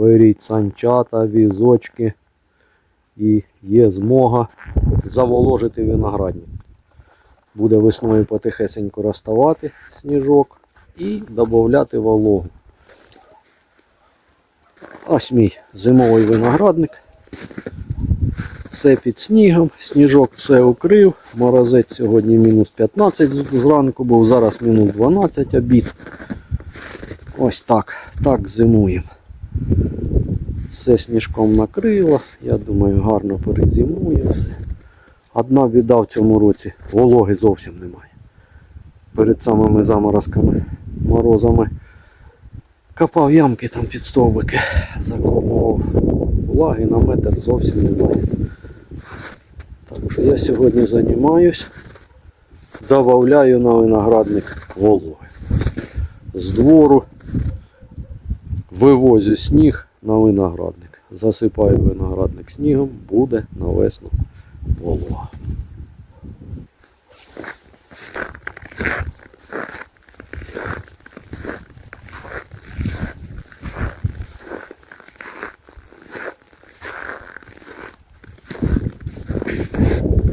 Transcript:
беріть санчата, візочки і є змога заволожити виноградник. Буде весною потихесенько розставати сніжок і додати вологу. Ось мій зимовий виноградник. Все під снігом, сніжок все укрив. Морозець сьогодні мінус 15 зранку був, зараз мінус 12 обід. Ось так, так зимуємо. Все сніжком накрило, я думаю, гарно перезимує все. Одна біда в цьому році, вологи зовсім немає. Перед самими заморозками, морозами копав ямки там під стовбики, закопував. Влаги на метр зовсім немає. Так що я сьогодні займаюсь, додаю на виноградник вологи. З двору вивозю сніг на виноградник. Засипаю виноградник снігом, буде навесно полога. you